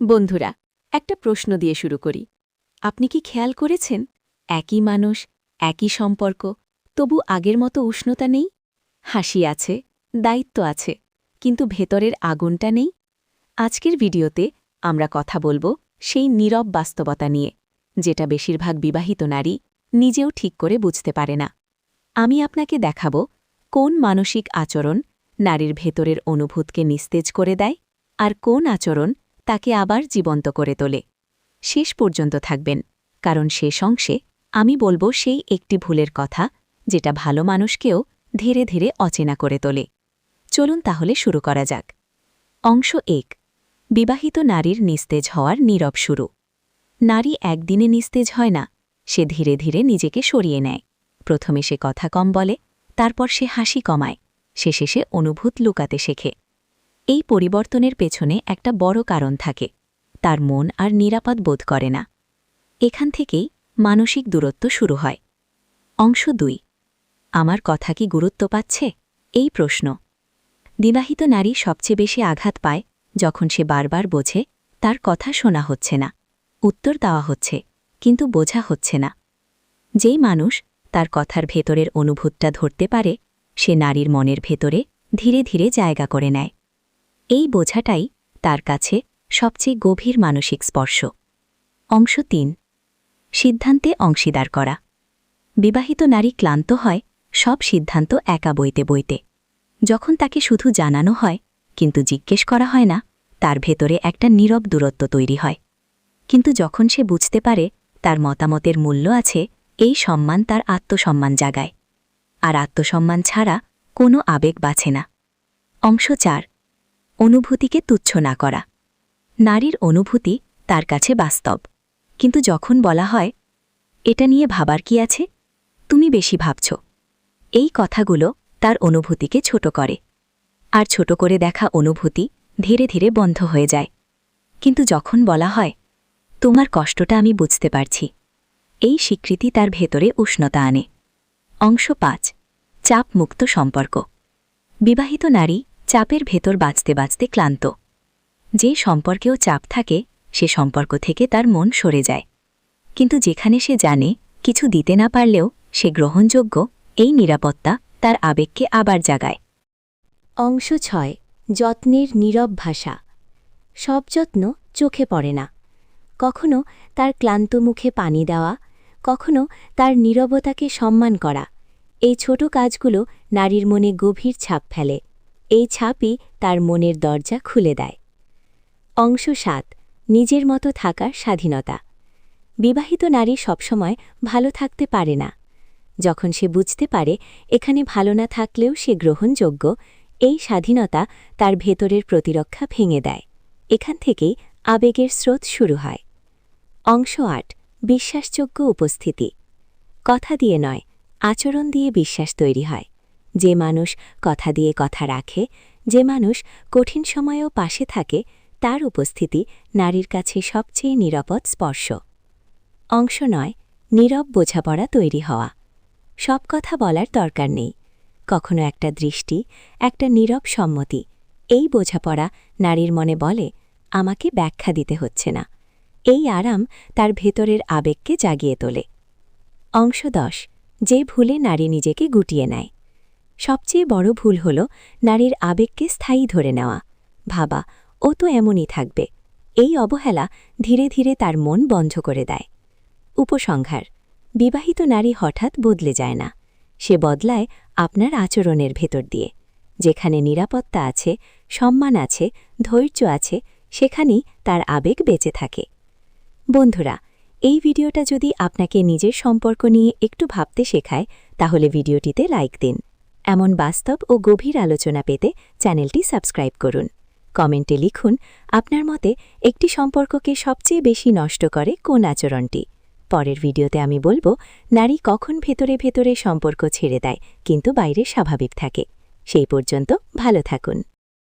বন্ধুরা, একটা প্রশ্ন দিয়ে শুরু করি। আপনি কি খেয়াল করেছেন? একই মানুষ, একই সম্পর্ক, তবু আগের মতো উষ্ণতা নেই? হাসি আছে, দায়িত্ব আছে, কিন্তু ভেতরের আগুনটা নেই? আজকের ভিডিওতে আমরা কথা বলব সেই নীরব বাস্তবতা নিয়ে, যেটা বেশিরভাগ বিবাহিত নারী নিজেও ঠিক করে বুঝতে পারে না। আমি আপনাকে দেখাব কোন মানসিক আচরণ নারীর ভেতরের অনুভূতকে নিস্তেজ করে দেয় আর কোন আচরণ তাকে আবার জীবন্ত করে তোলে। শেষ পর্যন্ত থাকবেন, কারণ শেষ অংশে আমি বলব সেই একটি ভুলের কথা যেটা ভালো মানুষকেও ধীরে ধীরে অচেনা করে তোলে। চলুন তাহলে শুরু করা যাক। অংশ এক, বিবাহিত নারীর নিস্তেজ হওয়ার নীরব শুরু। নারী একদিনে নিস্তেজ হয় না, সে ধীরে ধীরে নিজেকে সরিয়ে নেয়। প্রথমে সে কথা কম বলে, তারপর সে হাসি কমায় সে শেষে অনুভূত লুকাতে শেখে। এই পরিবর্তনের পেছনে একটা বড় কারণ থাকে। তার মন আর নিরাপদ বোধ করে না। এখান থেকেই মানসিক দূরত্ব শুরু হয়। অংশ দুই। আমার কথা কি গুরুত্ব পাচ্ছে? এই প্রশ্ন। বিবাহিত নারী সবচেয়ে বেশি আঘাত পায় যখন সে বারবার বোঝে, তার কথা শোনা হচ্ছে না। উত্তর দেওয়া হচ্ছে, কিন্তু বোঝা হচ্ছে না। যেই মানুষ তার কথার ভেতরের অনুভূতটা ধরতে পারে, সে নারীর মনের ভেতরে ধীরে ধীরে জায়গা করে নেয়। এই বোঝাটাই তার কাছে সবচেয়ে গভীর মানসিক স্পর্শ। অংশ তিন। সিদ্ধান্তে অংশীদার করা। বিবাহিত নারী ক্লান্ত হয়, সব সিদ্ধান্ত একা বইতে বইতে। যখন তাকে শুধু জানানো হয়, কিন্তু জিজ্ঞেস করা হয় না, তার ভেতরে একটা নীরব দূরত্ব তৈরি হয়। কিন্তু যখন সে বুঝতে পারে, তার মতামতের মূল্য আছে, এই সম্মান তার আত্মসম্মান জাগায়। আর আত্মসম্মান ছাড়া কোনো আবেগ বাছে না। অংশ চার। অনুভূতিকে তুচ্ছ না করা। নারীর অনুভূতি তার কাছে বাস্তব। কিন্তু যখন বলা হয়, এটা নিয়ে ভাবার কি আছে? তুমি বেশি ভাবছ। এই কথাগুলো তার অনুভূতিকে ছোট করে। আর ছোট করে দেখা অনুভূতি ধীরে ধীরে বন্ধ হয়ে যায়। কিন্তু যখন বলা হয়, তোমার কষ্টটা আমি বুঝতে পারছি। এই স্বীকৃতি তার ভেতরে উষ্ণতা আনে। অংশ পাঁচ, চাপমুক্ত সম্পর্ক। বিবাহিত নারী চাপের ভেতর বাঁচতে বাঁচতে ক্লান্ত। যে সম্পর্কেও চাপ থাকে, সে সম্পর্ক থেকে তার মন সরে যায়। কিন্তু যেখানে সে জানে কিছু দিতে না পারলেও সে গ্রহণযোগ্য, এই নিরাপত্তা তার আবেগকে আবার জাগায়। অংশ ছয়, যত্নের নীরব ভাষা। সব যত্ন চোখে পড়ে না। কখনো তার ক্লান্ত মুখে পানি দেওয়া, কখনো তার নীরবতাকে সম্মান করা। এই ছোট কাজগুলো নারীর মনে গভীর ছাপ ফেলে। এই ছাপই তার মনের দরজা খুলে দেয়। অংশ সাত, নিজের মতো থাকার স্বাধীনতা। বিবাহিত নারী সবসময় ভালো থাকতে পারে না। যখন সে বুঝতে পারে এখানে ভালো না থাকলেও সে গ্রহণযোগ্য, এই স্বাধীনতা তার ভেতরের প্রতিরক্ষা ভেঙে দেয়। এখান থেকেই আবেগের স্রোত শুরু হয়। অংশ আট, বিশ্বাসযোগ্য উপস্থিতি। কথা দিয়ে নয়, আচরণ দিয়ে বিশ্বাস তৈরি হয়। যে মানুষ কথা দিয়ে কথা রাখে, যে মানুষ কঠিন সময়েও পাশে থাকে, তার উপস্থিতি নারীর কাছে সবচেয়ে নিরাপদ স্পর্শ। অংশ নয়, নীরব বোঝাপড়া তৈরি হওয়া। সব কথা বলার দরকার নেই। কখনো একটা দৃষ্টি, একটা নীরব সম্মতি। এই বোঝাপড়া নারীর মনে বলে, আমাকে ব্যাখ্যা দিতে হচ্ছে না। এই আরাম তার ভেতরের আবেগকে জাগিয়ে তোলে। অংশ দশ, যে ভুলে নারী নিজেকে গুটিয়ে নেয়। সবচেয়ে বড় ভুল হল নারীর আবেগকে স্থায়ী ধরে নেওয়া। ভাবা, ও তো এমনই থাকবে। এই অবহেলা ধীরে ধীরে তার মন বন্ধ করে দেয়। উপসংহার, বিবাহিত নারী হঠাৎ বদলে যায় না। সে বদলায় আপনার আচরণের ভেতর দিয়ে, যেখানে নিরাপত্তা আছে, সম্মান আছে, ধৈর্য আছে, সেখানেই তার আবেগ বেঁচে থাকে। বন্ধুরা, এই ভিডিওটা যদি আপনাকে নিজের সম্পর্ক নিয়ে একটু ভাবতে শেখায়, তাহলে ভিডিওটিতে লাইক দিন। এমন বাস্তব ও গভীর আলোচনা পেতে চ্যানেলটি সাবস্ক্রাইব করুন। কমেন্টে লিখুন, আপনার মতে একটি সম্পর্ককে সবচেয়ে বেশি নষ্ট করে কোন আচরণটি? পরের ভিডিওতে আমি বলব, নারী কখন ভেতরে ভেতরে সম্পর্ক ছেড়ে দেয়, কিন্তু বাইরে স্বাভাবিক থাকে। সেই পর্যন্ত ভালো থাকুন।